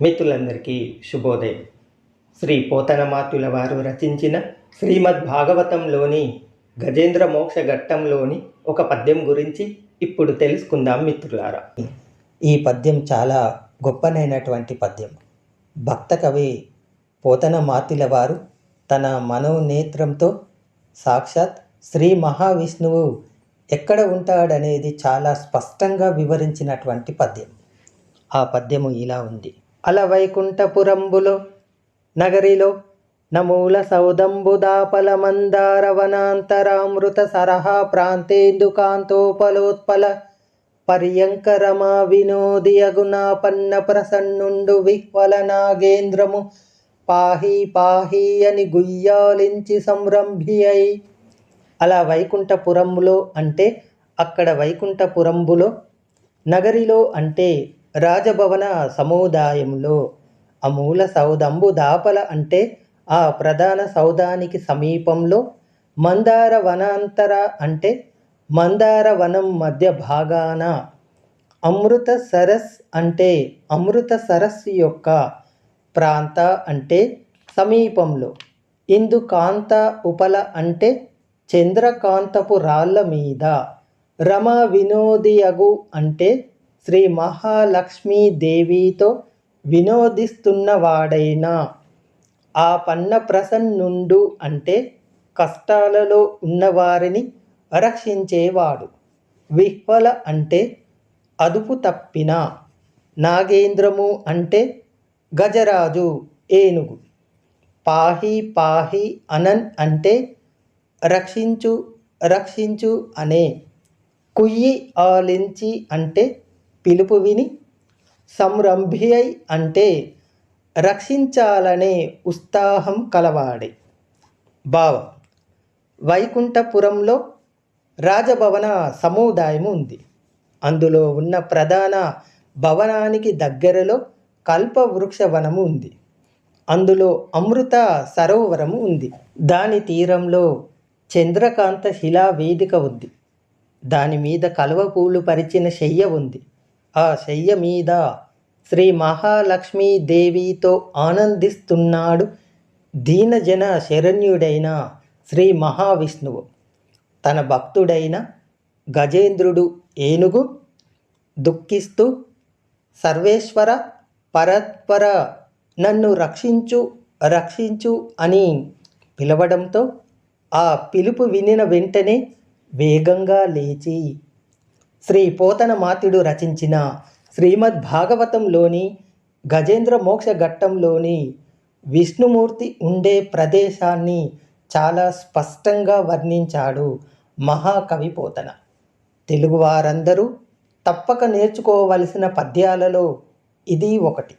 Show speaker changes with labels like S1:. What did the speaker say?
S1: మిత్రులందరికీ శుభోదయం. శ్రీ పోతనమాతుల వారు రచించిన శ్రీమద్ భాగవతంలోని గజేంద్ర మోక్ష ఘట్టంలోని ఒక పద్యం గురించి ఇప్పుడు తెలుసుకుందాం మిత్రులారా.
S2: ఈ పద్యం చాలా గొప్పనైనటువంటి పద్యం. భక్త కవి పోతన మాతిల వారు తన మనోనేత్రంతో సాక్షాత్ శ్రీ మహావిష్ణువు ఎక్కడ ఉంటాడనేది చాలా స్పష్టంగా వివరించినటువంటి పద్యం. ఆ పద్యము ఇలా ఉంది.
S1: అల వైకుంఠపురంబులో నగరిలో నమూల సౌదంబుదాపల మందార వనాంతరామృత సరహా ప్రాంతేందుకాంతోపలోత్పల పర్యంకరమా వినోది అగునాపన్న ప్రసన్నుండు విహ్వల నాగేంద్రము పాహి పాహి అని గుయ్యాలించి సంరంభి అయి అలా వైకుంఠపురంలో అంటే అక్కడ వైకుంఠపురంబులో నగరిలో అంటే రాజభవన సముదాయంలో అమూల సౌదంబు దాపల అంటే ఆ ప్రధాన సౌదానికి సమీపంలో మందార వనాంతర అంటే మందార వనం మధ్య భాగాన అమృత సరస్ అంటే అమృత సరస్సు యొక్క ప్రాంత అంటే సమీపంలో ఇందు కాంత ఉపల అంటే చంద్రకాంతపు రాళ్ళ మీద రమ వినోదియగు అంటే శ్రీ మహాలక్ష్మీదేవితో వినోదిస్తున్నవాడైనా. ఆ పన్న ప్రసన్నుండు అంటే కష్టాలలో ఉన్నవారిని రక్షించేవాడు. విహ్వల అంటే అదుపు తప్పిన. నాగేంద్రము అంటే గజరాజు ఏనుగు. పాహి పాహి అనన్ అంటే రక్షించు రక్షించు అనే. కుయ్యి ఆలించి అంటే పిలుపు విని సంరంభియై అంటే రక్షించాలనే ఉత్సాహం కలవాడే. భావం. వైకుంఠపురంలో రాజభవన సముదాయం ఉంది. అందులో ఉన్న ప్రధాన భవనానికి దగ్గరలో కల్పవృక్ష వనము ఉంది. అందులో అమృత సరోవరము ఉంది. దాని తీరంలో చంద్రకాంత శిలా వేదిక ఉంది. దాని మీద కలువ పూలు పరిచిన శయ్య ఉంది. ఆ శయ్య మీద శ్రీ మహాలక్ష్మీదేవితో ఆనందిస్తున్నాడు దీనజన శరణ్యుడైన శ్రీ మహావిష్ణువు. తన భక్తుడైన గజేంద్రుడు ఏనుగు దుఃఖిస్తూ సర్వేశ్వర పరత్పర నన్ను రక్షించు రక్షించు అని పిలవడంతో ఆ పిలుపు వినిన వెంటనే వేగంగా లేచి శ్రీ పోతన మాతుడు రచించిన శ్రీమద్ భాగవతంలోని గజేంద్ర మోక్ష ఘట్టంలోని విష్ణుమూర్తి ఉండే ప్రదేశాన్ని చాలా స్పష్టంగా వర్ణించాడు మహాకవి పోతన. తెలుగువారందరూ తప్పక నేర్చుకోవలసిన పద్యాలలో ఇది ఒకటి.